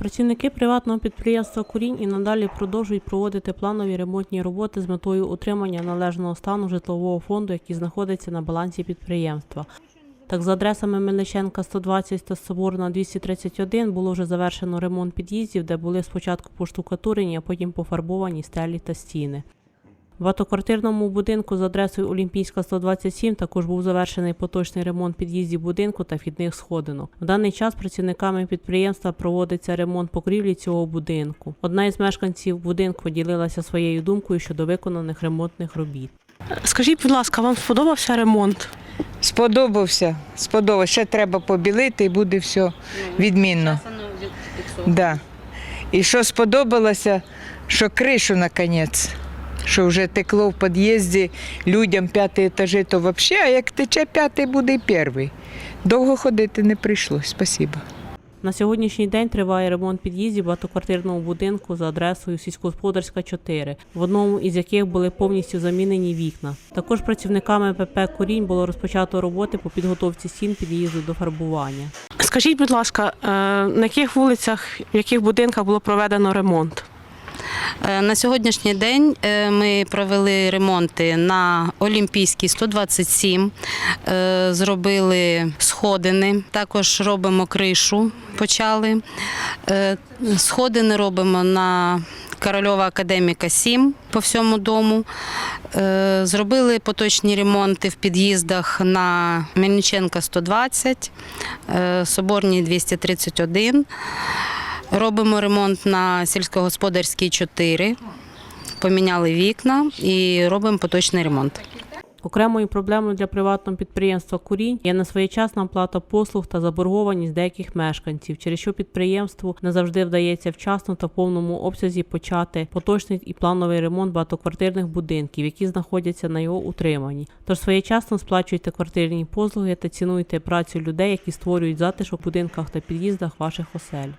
Працівники приватного підприємства Курінь і надалі продовжують проводити планові ремонтні роботи з метою утримання належного стану житлового фонду, який знаходиться на балансі підприємства. Так, за адресами Мельниченка 120 та Соборна 231 було вже завершено ремонт під'їздів, де були спочатку поштукатурені, а потім пофарбовані стелі та стіни. В багатоквартирному будинку з адресою Олімпійська 127 також був завершений поточний ремонт під'їздів будинку та вхідних сходинок. В даний час працівниками підприємства проводиться ремонт покрівлі цього будинку. Одна із мешканців будинку поділилася своєю думкою щодо виконаних ремонтних робіт. Скажіть, будь ласка, вам сподобався ремонт? Сподобався, сподобався. Ще треба побілити і буде все відмінно. Да. І що сподобалося, що кришу наконець, що вже текло в під'їзді людям п'ятий етажі, то взагалі, а як тече п'ятий, буде і перший. Довго ходити не прийшлось. Спасибо. На сьогоднішній день триває ремонт під'їздів багатоквартирного будинку за адресою сільськогосподарська 4, в одному із яких були повністю замінені вікна. Також працівниками ПП Курінь було розпочато роботи по підготовці стін під'їзду до фарбування. Скажіть, будь ласка, е, на яких вулицях, в яких будинках було проведено ремонт? Е, На сьогоднішній день е, ми провели ремонти на Олімпійській 127, е, зробили сходини, також робимо кришу, почали. Сходини робимо на Корольова Академіка 7 по всьому дому. Зробили поточні ремонти в під'їздах на Мельниченка 120, е, Соборній 231. Робимо ремонт на сільськогосподарській 4, поміняли вікна і робимо поточний ремонт. Окремою проблемою для приватного підприємства Курінь є несвоєчасна оплата послуг та заборгованість деяких мешканців, через що підприємству не завжди вдається вчасно та в повному обсязі почати поточний і плановий ремонт багатоквартирних будинків, які знаходяться на його утриманні. Тож своєчасно сплачуйте квартирні послуги та цінуйте працю людей, які створюють затишок в будинках та під'їздах ваших осель.